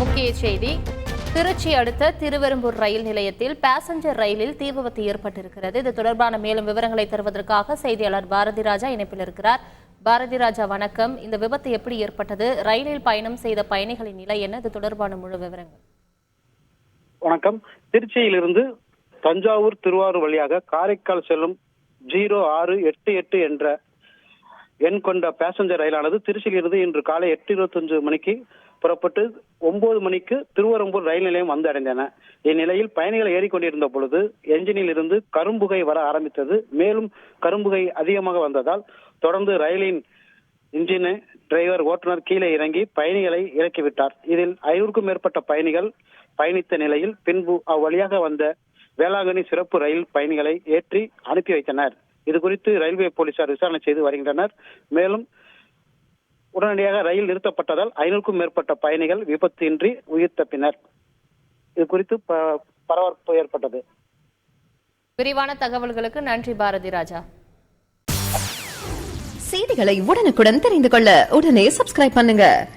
முக்கிய செய்தி. திருச்சி அடுத்த திருவெரும்பூர் ரயில் நிலையத்தில் பாசஞ்சர் ரயிலில் தீ விபத்து ஏற்பட்டிருக்கிறது. இது தொடர்பான மேலும் விவரங்களை தருவதற்காக செய்தியாளர் பாரதி ராஜா இணைப்பில் இருக்கிறார். பாரதி ராஜா வணக்கம். இந்த விபத்து எப்படி ஏற்பட்டது? ரயிலில் பயணம் செய்த பயணிகளின் நிலை என்ன? இது தொடர்பான முழு விவரங்கள். வணக்கம். திருச்சியிலிருந்து தஞ்சாவூர் திருவாரூர் வழியாக காரைக்கால் செல்லும் ஜீரோ ஆறு எட்டு எட்டு என்ற எண் கொண்ட பேசஞ்சர் ரயிலானது திருச்சியிலிருந்து இன்று காலை எட்டு இருபத்தஞ்சு மணிக்கு புறப்பட்டு ஒன்பது மணிக்கு திருவரம்பூர் ரயில் நிலையம் வந்து அடைந்தன. இந்நிலையில் பயணிகள் ஏறிக்கொண்டிருந்த பொழுது என்ஜினில் இருந்து கரும்புகை வர ஆரம்பித்தது. மேலும் கரும்புகை அதிகமாக வந்ததால் தொடர்ந்து ரயிலின் இன்ஜினு டிரைவர் ஓட்டுநர் கீழே இறங்கி பயணிகளை இறக்கிவிட்டார். இதில் ஐநூறுக்கும் மேற்பட்ட பயணிகள் பயணித்த நிலையில் பின்பு அவ்வழியாக வந்த வேளாங்கண்ணி சிறப்பு ரயில் பயணிகளை ஏற்றி அனுப்பி வைத்தனர். இது குறித்து ரயில்வே போலீசார் விசாரணை செய்து வருகின்றனர். மேலும் உடனடியாக ரயில் நிறுத்தப்பட்டதால் ஐநூறுக்கும் மேற்பட்ட பயணிகள் விபத்தின்றி உயிர் தப்பினர். இது குறித்து ப- பரபரப்பு ஏற்பட்டது. விரிவான தகவல்களுக்கு நன்றி பாரதி ராஜா. செய்திகளை உடனுக்குடன் தெரிந்து கொள்ள உடனே சப்ஸ்கிரைப் பண்ணுங்க.